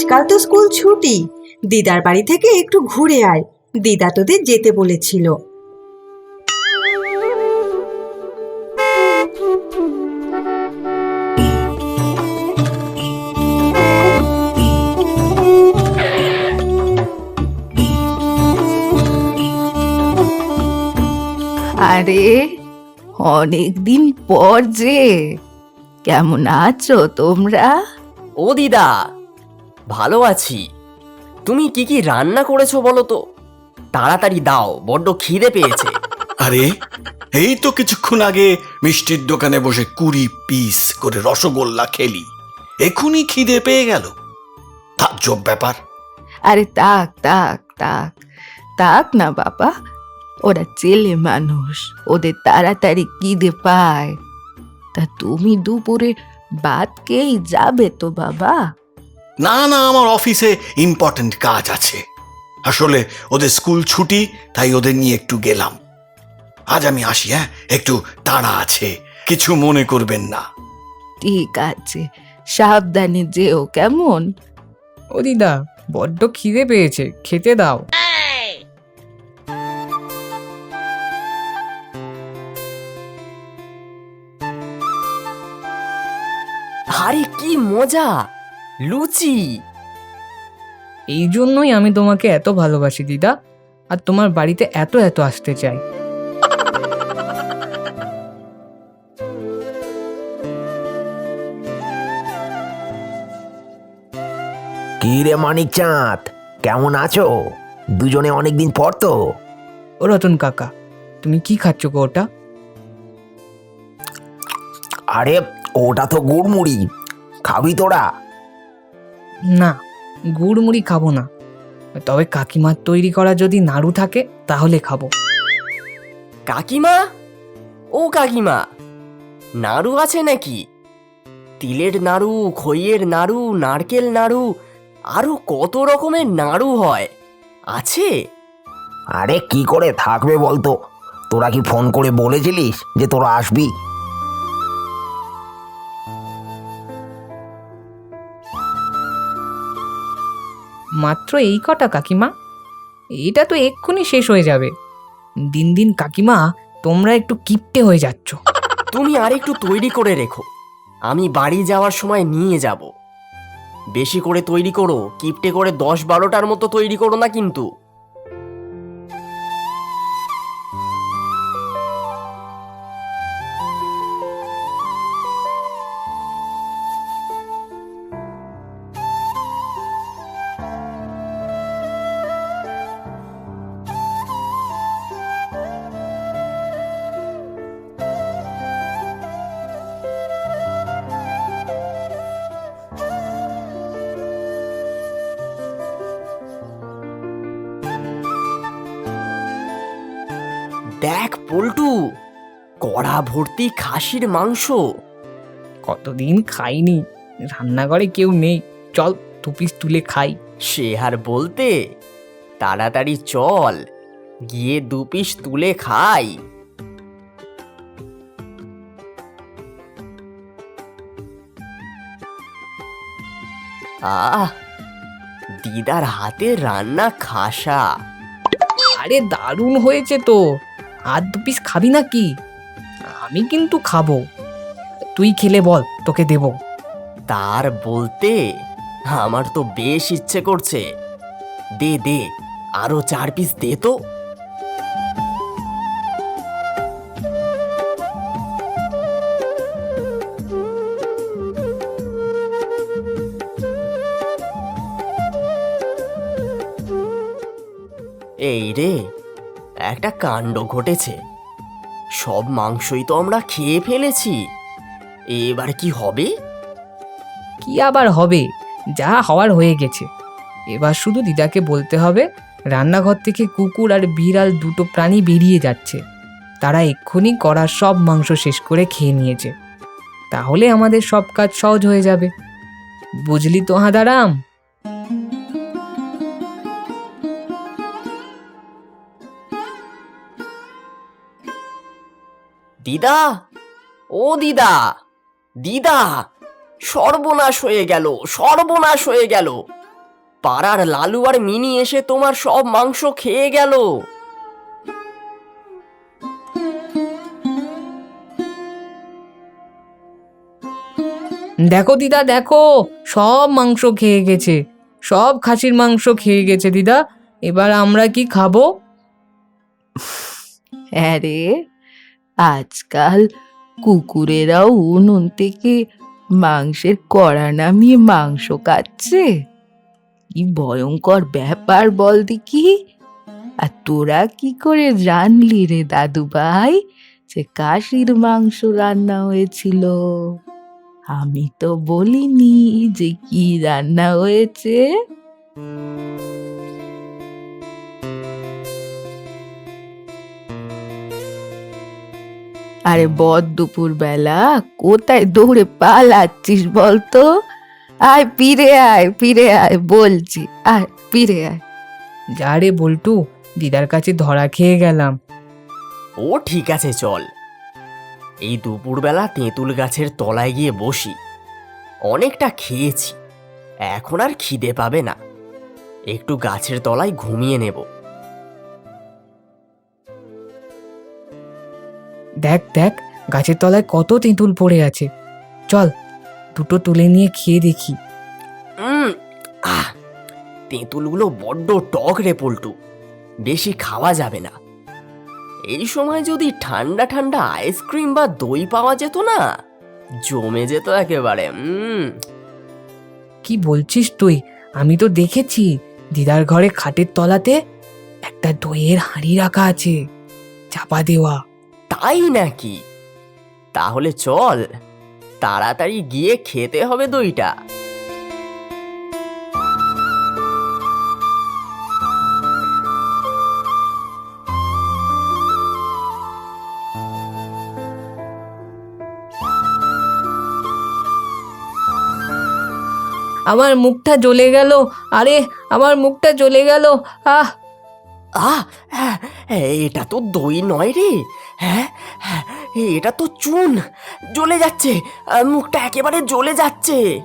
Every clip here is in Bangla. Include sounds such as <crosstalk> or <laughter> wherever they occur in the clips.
আজকাল তো স্কুল ছুটি। দিদার বাড়ি থেকে একটু ঘুরে আয়। দিদা তোদের যেতে বলেছিল। আরে অনেক দিন পর যে। কেমন আছো তোমরা? ও দিদা ভালো আছি। তুমি কি কি রান্না করেছ বলো তো? তাড়াতাড়ি দাও বড্ড খিদে পেয়েছে। <laughs> আরে এই তো কিছুক্ষণ আগে মিষ্টির দোকানে বসে কুড়ি পিস করে রসগোল্লা খেলি। এখনই খিদে পেয়ে গেল। তাজ্জব ব্যাপার। আরে তাক তাক তাক তাক না বাবা ওরা ছেলে মানুষ ওদের তাড়াতাড়ি কিদে পায়। তা তুমি দুপুরে ভাত খেয়েই যাবে তো বাবা? না না আমার অফিসে ইম্পর্টেন্ট কাজ আছে। আসলে ওদের স্কুল ছুটি তাই ওদের নিয়ে একটু গেলাম। আজ আমি আসি হ্যাঁ? একটু তাড়া আছে কিছু মনে করবেন না। ঠিক আছে সাবধানে যেও কেমন? ও দিদা বড্ড খিদে পেয়েছে খেতে দাও। আরে কি মজা! লুচি। এই জন্যই আমি তোমাকে এত ভালোবাসি দিদা। আর তোমার বাড়িতে এত এত আসতে চাই। কি রে মানিক চাঁদ কেমন আছো? দুজনে অনেকদিন পর তো। ও রতন কাকা তুমি কি খাচ্ছ গো ওটা? আরে ওটা তো গুড়মুড়ি। খাবি তোরা? না গুড় মুড়ি খাব না। তবে কাকিমার তৈরি করা যদি নাড়ু থাকে তাহলে খাব। কাকিমা? ও কাকিমা নাড়ু আছে নাকি? তিলের নাড়ু খইয়ের নাড়ু নারকেল নাড়ু আরও কত রকমের নাড়ু হয় আছে? আরে কি করে থাকবে বলতো? তোরা কি ফোন করে বলেছিলিস যে তোরা আসবি? মাত্র এই কটা কাকিমা? এটা তো এক্ষুনি শেষ হয়ে যাবে। দিন দিন কাকিমা, তোমরা একটু কিপটে হয়ে যাচ্ছ। তুমি আর একটু তৈরি করে রেখো। আমি বাড়ি যাওয়ার সময় নিয়ে যাব। বেশি করে তৈরি করো, কিপটে করে দশ বারোটার মতো তৈরি করো না কিন্তু। দেখ পল্টু। কড়া ভর্তি খাসির মাংস। কতদিন খাইনি রান্নাঘরে কেউ নেই। চল দু পিস তুলে খাই। সে আর বলতে তাড়াতাড়ি চল গিয়ে দু পিস তুলে খাই। আহ দিদার হাতের রান্না খাসা। আরে দারুণ হয়েছে তো। আর দু পিস খাবি না কি আমি কিন্তু খাব। তুই খেলে বল, তোকে দেবো। তার বলতে আমার তো বেশ ইচ্ছে করছে। দে দে, আরও চার পিস দে তো। এই রে একটা কাণ্ড ঘটেছে। সব মাংসই তো আমরা খেয়ে ফেলেছি। এবার কি হবে? কি আবার হবে? যা হওয়ার হয়ে গেছে। এবার শুধু দিদাকে বলতে হবে, রান্নাঘর থেকে কুকুর আর বিড়াল দুটো প্রাণী বেরিয়ে যাচ্ছে। তারা এক্ষুনি করা সব মাংস শেষ করে খেয়ে নিয়েছে। তাহলে আমাদের সব কাজ সহজ হয়ে যাবে। বুঝলি তো হাঁদারাম? দিদা? ও দিদা দিদা সর্বনাশ হয়ে গেল সর্বনাশ হয়ে গেল। পাড়ার লালু আর মিনি এসে তোমার সব মাংস খেয়ে গেল। দেখো দিদা দেখো সব মাংস খেয়ে গেছে সব খাসির মাংস খেয়ে গেছে দিদা এবার আমরা কি খাব? হ্যাঁ রে আজকাল কুকুরেরাও উনুন থেকে মাংসের কড়া নামিয়ে মাংস খাচ্ছে কি ভয়ঙ্কর ব্যাপার বল দেখি। আর তোরা কি করে জানলি রে দাদু ভাই যে কাশির মাংস রান্না হয়েছিল? আমি তো বলিনি যে কি রান্না হয়েছে। আরে বদ দুপুর বেলা কোথায় দৌড়ে পালাচ্ছিস বলতো? আয় ফিরে আয় ফিরে আয় বলছি আয় ফিরে আয়। যা রে বল্টু দিদার কাছে ধরা খেয়ে গেলাম। ও ঠিক আছে চল। এই দুপুরবেলা তেঁতুল গাছের তলায় গিয়ে বসি। অনেকটা খেয়েছি। এখন আর খিদে পাবে না। একটু গাছের তলায় ঘুমিয়ে নেব। দেখ দেখ গাছের তলায় কত তেঁতুল পড়ে আছে। চল দুটো তুলে নিয়ে খেয়ে দেখি। আহ তেঁতুলগুলো বড্ড টক রে পল্টু। বেশি খাওয়া যাবে না। এই সময় যদি ঠান্ডা ঠান্ডা আইসক্রিম বা দই পাওয়া যেত না জমে যেত একেবারে কি বলছিস তুই? আমি তো দেখেছি দিদার ঘরে খাটের তলাতে একটা দইয়ের হাঁড়ি রাখা আছে। চাপা দেওয়া। তাই নাকি? তাহলে চল, তাড়াতাড়ি গিয়ে খেতে হবে দইটা। আমার মুখটা জ্বলে গেল, আরে, আমার মুখটা জ্বলে গেল, আহ! আহ হ্যাঁ, এটা তো দই নয় রে। হ্যাঁ হ্যাঁ, এটা তো চুন। জ্বলে যাচ্ছে মুখটা একেবারে জ্বলে যাচ্ছে।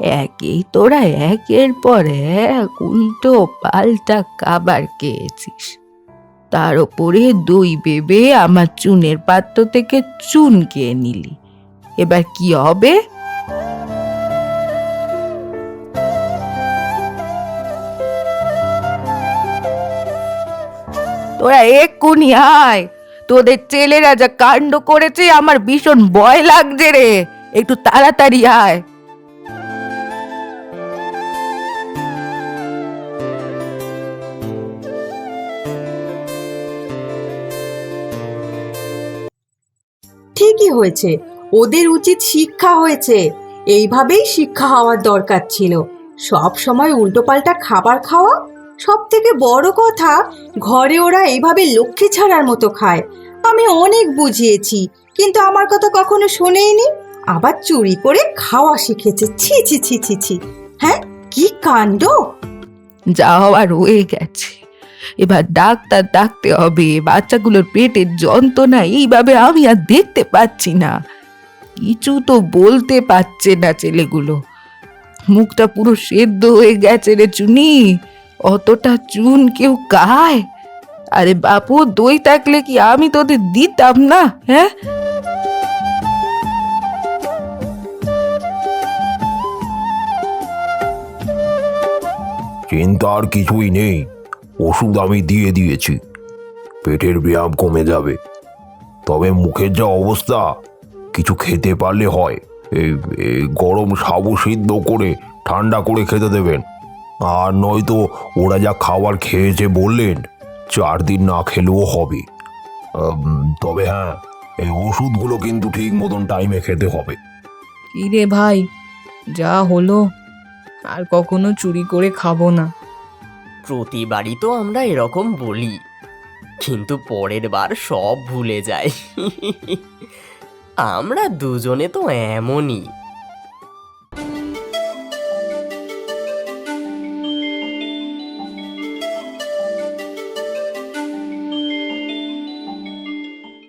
একেই তোরা একের পর এক উল্টো পাল্টা খাবার খেয়েছিস। তার ওপরে দই বেবে আমার চুনের পাত্র থেকে চুন খেয়ে নিলি। এবার কি হবে? তোরা এক্ষুনি আয়। তোদের ছেলেরা যা কাণ্ড করেছে, আমার ভীষণ ভয় লাগছে রে। একটু তাড়াতাড়ি আয়। ঠিকই হয়েছে। ওদের উচিত শিক্ষা হয়েছে। এইভাবেই শিক্ষা হওয়ার দরকার ছিল। সব সময় উল্টোপাল্টা খাবার খাওয়া সব থেকে বড় কথা, ঘরে ওরা এইভাবে লক্ষ্মী ছাড়ার মতো খায়। আমি অনেক বুঝিয়েছি, কিন্তু আমার কথা কখনো শোনেইনি? আবার চুরি করে খাওয়া শিখেছে। ছি ছি ছি ছি ছি। হ্যাঁ? কি কাণ্ড? যা হওয়ার হয়ে গেছে। এবার ডাক্তার ডাকতে হবে, বাচ্চাগুলোর পেটের যন্ত্রণা এইভাবে আমি আর দেখতে পাচ্ছি না। কিছু তো বলতে পারছে না ছেলেগুলো। মুখটা পুরো সেদ্ধ হয়ে গেছে রে চুনি। অতটা চুন কেউ খায় আরে বাপু, দই থাকলে কি আমি তোদের দিতাম না হ্যাঁ? চিন্তার কিছুই নেই। ওষুধ আমি দিয়ে দিয়েছি। পেটের ব্যায়াম কমে যাবে। তবে মুখের যা অবস্থা, কিছু খেতে পারলে হয়। এই গরম সাবু সিদ্ধ করে ঠান্ডা করে খেতে দেবেন। আর নয়তো ওরা যা খাবার খেয়েছে বললেন চার দিন না খেলেও হবে। তবে হ্যাঁ এই ওষুধগুলো কিন্তু ঠিক মতন টাইমে খেতে হবে। কি রে ভাই যা হলো আর কখনো চুরি করে খাব না। প্রতিবারই তো আমরা এরকম বলি কিন্তু পরের বার সব ভুলে যাই <laughs> আমরা দুজনে তো এমনই।